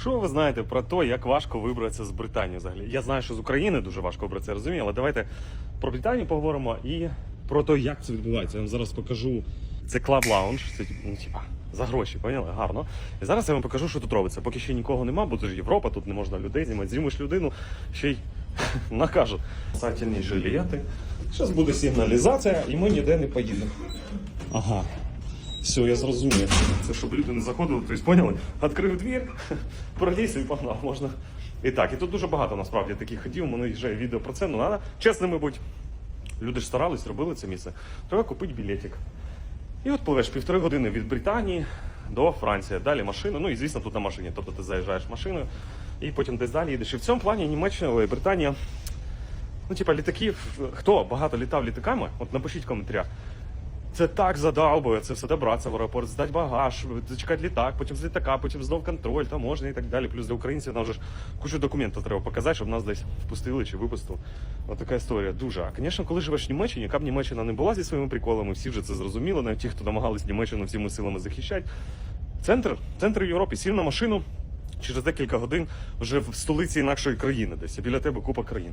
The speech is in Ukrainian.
Що ви знаєте про те, як важко вибратися з Британії взагалі? Я знаю, що з України дуже важко вибратися, розумію, але давайте про Британію поговоримо і про те, як це відбувається. Я вам зараз покажу. Це Club Lounge, це ну, типа, за гроші, поняли? Гарно. І зараз я вам покажу, що тут робиться. Поки ще нікого нема, бо це ж Європа, тут не можна людей знімати. Знімеш людину, ще й накажуть. Сательні жилети. Зараз буде сигналізація, і ми ніде не поїдемо. Ага. Все, я зрозумів. Це щоб люди не заходили, тобто поняли? Відкрив двір, проліз і погнав. Можна. І так, і тут дуже багато насправді таких ходів. У мене їжджає відео про це. Ну треба чесними бути. Люди ж старались, робили це місце. Треба купити білетик. І от пливеш півтори години від Британії до Франції. Далі машина. Ну і звісно, тут на машині. Тобто ти заїжджаєш машиною і потім десь далі їдеш. І в цьому плані Німеччина, ой, Британія. Ну, типа, літаків. Хто багато літав літаками? От напишіть в коментарях. Це так задалбує, це все добратися в аеропорт, здати багаж, зачекати літак, потім з літака, потім знов контроль, таможня і так далі. Плюс для українців нам вже кучу документів треба показати, щоб нас десь впустили чи випустили. Ось така історія. Дуже. А, звісно, коли живеш в Німеччині, яка б Німеччина не була зі своїми приколами, всі вже це зрозуміли, навіть ті, хто намагались Німеччину всіми силами захищати. Центр, центр Європи, сів на машину, через декілька годин вже в столиці інакшої країни десь, біля тебе купа країн.